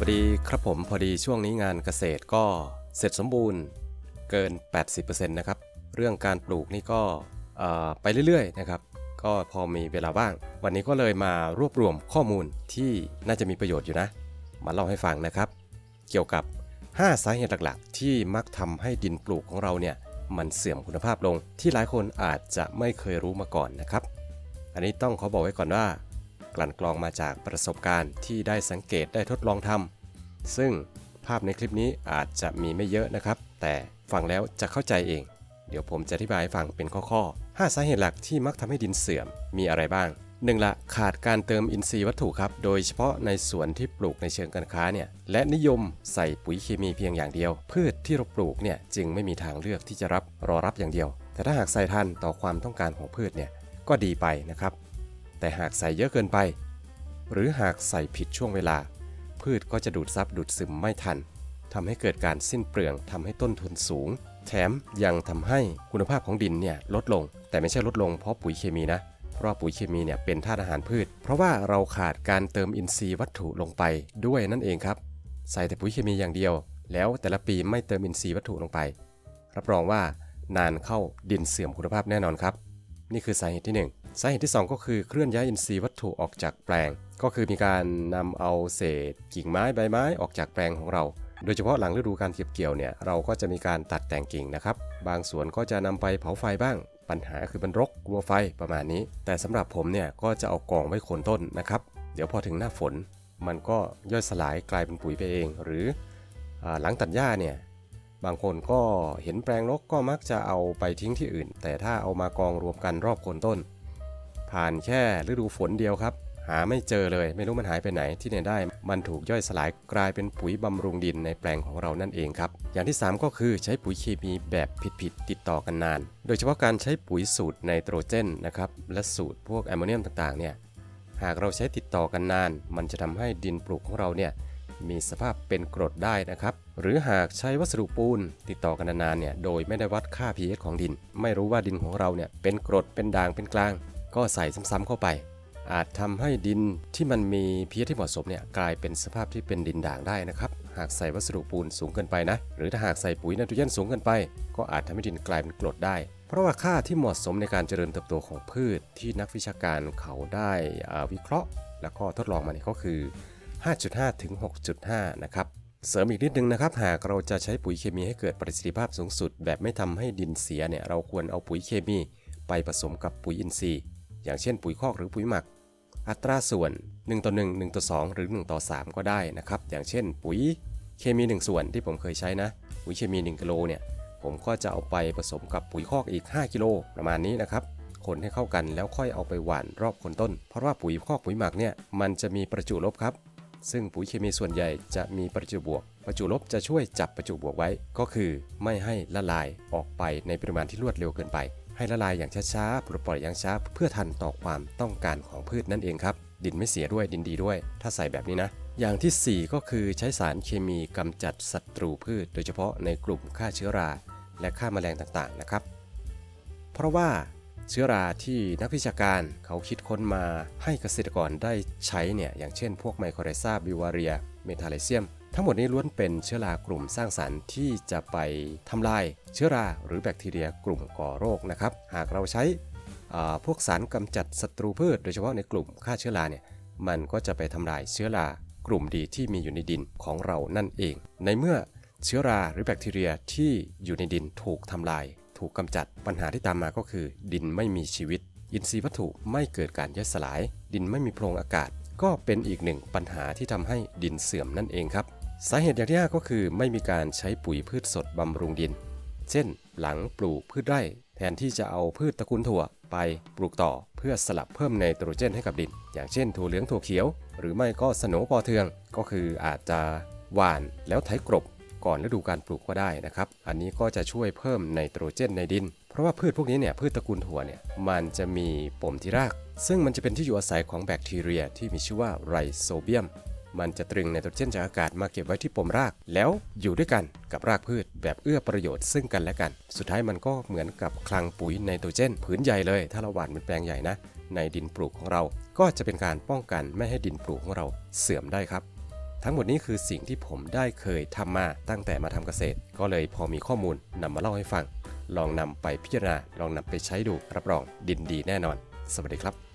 วัสดีครับผมพอดีช่วงนี้งานเกษตรก็เสร็จสมบูรณ์เกิน 80%นะครับ เรื่องการปลูกนี่ก็ไปเรื่อยๆนะครับ ก็พอมีเวลาบ้าง วันนี้ก็เลยมารวบรวมข้อมูลที่น่าจะมีประโยชน์อยู่นะ มาเล่าให้ฟังนะครับ เกี่ยวกับ 5 สาเหตุหลักๆ ที่มักทำให้ดินปลูกของเราเนี่ยมันเสื่อมคุณภาพลง ที่หลายคนอาจจะไม่เคยรู้มาก่อนนะครับ อันนี้ต้องขอบอกไว้ก่อนว่า กลั่นกรองมาจากประสบการณ์ที่ได้สังเกตได้ทดลองทำซึ่งภาพในคลิปนี้อาจจะมีไม่เยอะนะครับ แต่ฟังแล้วจะเข้าใจเอง เดี๋ยวผมจะอธิบายให้ฟังเป็นข้อๆ 5 สาเหตุหลักที่มักทำให้ดินเสื่อมมีอะไรบ้างหนึ่งละขาดการเติมอินทรีย์วัตถุครับ โดยเฉพาะในสวนที่ปลูกในเชิงการค้าเนี่ยและนิยมใส่ปุ๋ยเคมีเพียงอย่างเดียว พืชที่เราปลูกเนี่ยจึงไม่มีทางเลือกที่จะรับรอรับอย่างเดียว แต่ถ้าหากใส่ทันต่อความต้องการของพืชเนี่ยก็ดีไปนะครับ แต่หากใส่เยอะเกินไป หรือหากใส่ผิดช่วงเวลา พืชก็จะดูดซับดูดซึมไม่ทันทำให้เกิดการสิ้นเปลืองทำให้ต้นทุนสูง แถมยังทำให้คุณภาพของดินเนี่ยลดลง แต่ไม่ใช่ลดลงเพราะปุ๋ยเคมีนะเพราะปุ๋ยเคมีเนี่ยเป็นธาตุอาหารพืช เพราะว่าเราขาดการเติมอินทรีย์วัตถุลงไปด้วยนั่นเองครับ ใส่แต่ปุ๋ยเคมีอย่างเดียว แล้วแต่ละปีไม่เติมอินทรีย์วัตถุลงไป รับรองว่านานเข้าดินเสื่อมคุณภาพแน่นอนครับ นี่คือสาเหตุที่ 1 สาเหตุที่ 2 ก็คือเคลื่อนย้ายอินทรีย์วัตถุออกจากแปลง ก็คือมีการนำเอาเศษกิ่งไม้ใบไม้ออกจากแปลงของเรา โดยเฉพาะหลังฤดูการเก็บเกี่ยวเนี่ยเราก็จะมีการตัดแต่งกิ่งนะครับ บางสวนก็จะนำไปเผาไฟบ้าง ปัญหาคือมันรกกลัวไฟประมาณนี้ แต่สำหรับผมเนี่ยก็จะเอากองไว้โคนต้นนะครับ เดี๋ยวพอถึงหน้าฝน มันก็ย่อยสลายกลายเป็นปุ๋ยไปเอง หรืออหลังตัดหญ้าเนี่ยบางคนก็เห็นแปลงรกก็มักจะเอาไปทิ้งที่อื่น แต่ถ้าเอามากองรวมกันรอบโคนต้น ผ่านแค่ฤดูฝนเดียวครับ หาไม่เจอเลย ไม่รู้มันหายไปไหนที่ไหนได้ มันถูกย่อยสลายกลายเป็นปุ๋ยบำรุงดินในแปลงของเรานั่นเองครับ อย่างที่ 3 ก็คือใช้ปุ๋ยเคมีแบบผิดๆติดต่อกันนาน โดยเฉพาะการใช้ปุ๋ยสูตรไนโตรเจนนะครับและสูตรพวกแอมโมเนียมต่างๆเนี่ยหากเราใช้ติดต่อกันนาน มันจะทำให้ดินปลูกของเราเนี่ยมีสภาพเป็นกรดได้นะครับ หรือหากใช้วัสดุปูนติดต่อกันนานๆเนี่ย โดยไม่ได้วัดค่า pH ของดิน ไม่รู้ว่าดินของเราเนี่ยเป็นกรด เป็นด่าง เป็นกลาง ก็ใส่ซ้ำๆเข้าไป อาจทำให้ดินที่มันมี pH ที่เหมาะสมเนี่ยกลายเป็นสภาพที่เป็นดินด่างได้นะครับ หากใส่วัสดุปูนสูงเกินไปนะ หรือถ้าหากใส่ปุ๋ยไนโตรเจนสูงเกินไป ก็อาจทำให้ดินกลายเป็นกรดได้ เพราะว่าค่าที่เหมาะสมในการเจริญเติบโตของพืชที่นักวิชาการเขาได้วิเคราะห์ แล้วก็ทดลองมาเนี่ยก็คือ 5.5 ถึง 6.5 นะครับเสริมอีกนิดนึงนะครับ หากเราจะใช้ปุ๋ยเคมีให้เกิดประสิทธิภาพสูงสุด แบบไม่ทำให้ดินเสียเนี่ยเราควรเอาปุ๋ยเคมีไปผสมกับปุ๋ยอินทรีย์ อย่างเช่นปุ๋ยคอกหรือปุ๋ยหมัก อัตราส่วน 1 ต่อ 1 1 ต่อ 2 หรือ 1 ต่อ 3 ก็ได้นะครับ อย่างเช่น ปุ๋ยเคมี 1 ส่วนที่ผมเคยใช้นะ ปุ๋ยเคมี 1กิโลเนี่ย ผมก็จะเอาไปผสมกับปุ๋ยคอกอีก 5 กิโลประมาณนี้นะครับ คนให้เข้ากันแล้วค่อยเอาไปหว่านรอบคนต้น เพราะว่าปุ๋ยคอกปุ๋ยหมักเนี่ย มันจะมีประจุลบครับ ซึ่งปุ๋ยเคมีส่วนใหญ่จะมีประจุบวก ประจุลบจะช่วยจับประจุบวกไว้ ก็คือไม่ให้ละลายออกไปในปริมาณที่รวดเร็วเกินไป ให้ละลายอย่างช้าๆปลดปล่อยอย่างช้าเพื่อทันต่อความต้องการของพืชนั่นเองครับ ดินไม่เสียด้วยดินดีด้วย ถ้าใส่แบบนี้นะ อย่างที่ 4 ก็คือใช้สารเคมีกำจัดศัตรูพืช โดยเฉพาะในกลุ่มฆ่าเชื้อรา และฆ่าแมลงต่างๆนะครับ เพราะว่าเชื้อราที่นักวิชาการเขาคิดค้นมาให้เกษตรกรได้ใช้เนี่ยอย่างเช่นพวกไมโครไรซาบิวาเรีย เมทาเลเซียม ทั้งหมดนี้ล้วนเป็นเชื้อรากลุ่มสร้างสรรค์ที่จะไปทำลายเชื้อราหรือแบคทีเรียกลุ่มก่อโรคนะครับ หากเราใช้พวกสารกำจัดศัตรูพืช โดยเฉพาะในกลุ่มฆ่าเชื้อราเนี่ยมันก็จะไปทำลายเชื้อรากลุ่มดีที่มีอยู่ในดินของเรานั่นเอง ในเมื่อเชื้อราหรือแบคทีเรียที่อยู่ในดินถูกทำลาย ถูกกำจัดปัญหาที่ตามมาก็คือ ดินไม่มีชีวิต อินทรีย์วัตถุไม่เกิดการย่อยสลาย ดินไม่มีโพรงอากาศ ก็เป็นอีกหนึ่งปัญหาที่ทำให้ดินเสื่อมนั่นเองครับ สาเหตุอย่างที่ห้าก็คือไม่มีการใช้ปุ๋ยพืชสดบำรุงดิน เช่น หลังปลูกพืชไร่แทนที่จะเอาพืชตระกูลถั่วไปปลูกต่อเพื่อสลับเพิ่มไนโตรเจนให้กับดิน อย่างเช่นถั่วเหลืองถั่วเขียว หรือไม่ก็สโนปอเทือง ก็คืออาจจะหว่านแล้วไถกรบก่อนฤดูการปลูกก็ได้นะครับ อันนี้ก็จะช่วยเพิ่มไนโตรเจนในดิน เพราะว่าพืชพวกนี้เนี่ยพืชตระกูลถั่วเนี่ยมันจะมีปมที่ราก ซึ่งมันจะเป็นที่อยู่อาศัยของแบคทีเรียที่มีชื่อว่าไรโซเบียม มันจะตรึงไนโตรเจนจากอากาศมาเก็บไว้ที่ปมราก แล้วอยู่ด้วยกันกับรากพืชแบบเอื้อประโยชน์ซึ่งกันและกัน สุดท้ายมันก็เหมือนกับคลังปุ๋ยไนโตรเจนผืนใหญ่เลย ถ้าเราหว่านเป็นแปลงใหญ่นะ ในดินปลูกของเรา ก็จะเป็นการป้องกันไม่ให้ดินปลูกของเราเสื่อมได้ครับททั้งหมดนี้คือสิ่งที่ผมได้เคยทำมาตั้งแต่มาทำเกษตร ก็เลยพอมีข้อมูลนำมาเล่าให้ฟัง ลองนำไปพิจารณา ลองนำไปใช้ดู รับรองดินดีแน่นอน สวัสดีครับ